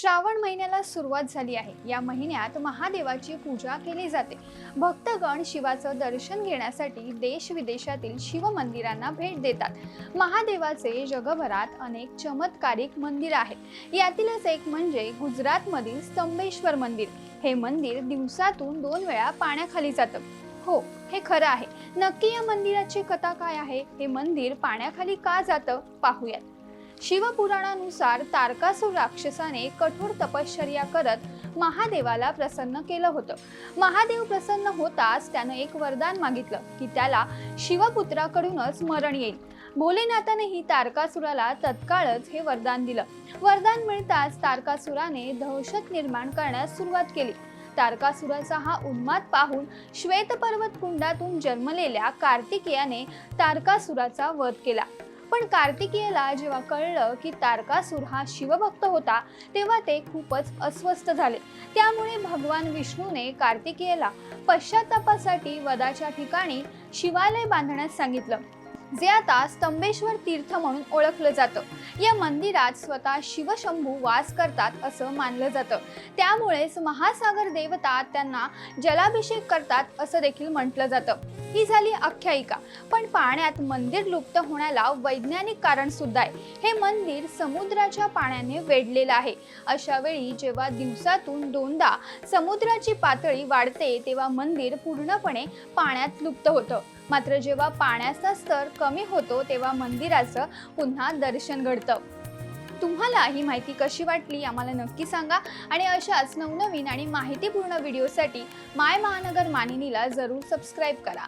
श्रावण महिन्याला सुरुवात झाली आहे. या महिन्यात महादेवाची पूजा केली जाते. भक्तगण शिवाचं दर्शन घेण्यासाठी देश विदेशातील शिव मंदिरांना भेट देतात. महादेवाचे जगभरात अनेक चमत्कारिक मंदिर आहेत. यातीलच एक म्हणजे गुजरातमधील स्तंभेश्वर मंदिर. हे मंदिर दिवसातून दोन वेळा पाण्याखाली जातं. हो हे खरं आहे. नक्की या मंदिराची कथा काय आहे? हे मंदिर पाण्याखाली का जातं? पाहूयात. शिवपुराणानुसार तारकासूर राक्षसाने कठोर तपश्चर्या करत महादेवाला प्रसन्न केलं होतं. महादेव प्रसन्न होताच त्यानं एक वरदान मागितलं की त्याला शिवपुत्राकडूनच मरण येईल. भोलेनाथानेही तारकासुराला तत्काळच हे वरदान दिलं. वरदान मिळताच तारकासुराने दहशत निर्माण करण्यास सुरुवात केली. तारकासुराचा हा उन्माद पाहून श्वेत पर्वत कुंडातून जन्मलेल्या कार्तिकेयाने तारकासुराचा वध केला. पण कार्तिकेयला जेव्हा कळलं की तारकासूर हा शिवभक्त होता तेव्हा ते खूपच अस्वस्थ झाले. त्यामुळे भगवान विष्णूने कार्तिकेयला पश्चातापासाठी वदाच्या ठिकाणी शिवालय बांधण्यास सांगितलं. जे आता स्तंभेश्वर तीर्थ म्हणून ओळखलं जातं. या मंदिरात स्वतः शिवशंभू वास करतात असं मानलं जातं. त्यामुळेच महासागर देवता त्यांना जलाभिषेक करतात असं देखील म्हटलं जातं. ही झाली आख्यायिका. पण पाण्यात मंदिर लुप्त होण्याला वैज्ञानिक कारण सुद्धा आहे. हे मंदिर समुद्राच्या पाण्याने वेढलेलं आहे. अशा वेळी जेव्हा दिवसातून दोनदा समुद्राची पातळी वाढते तेव्हा मंदिर पूर्णपणे पाण्यात लुप्त होतं. मात्र जेव्हा पाण्याचा स्तर कमी होतो तेव्हा मंदिराचं पुन्हा दर्शन घडतं. तुम्हाला ही माहिती कशी वाटली आम्हाला नक्की सांगा. आणि अशाच नवनवीन आणि माहितीपूर्ण व्हिडिओसाठी माय महानगर मानिनीला जरूर सबस्क्राईब करा.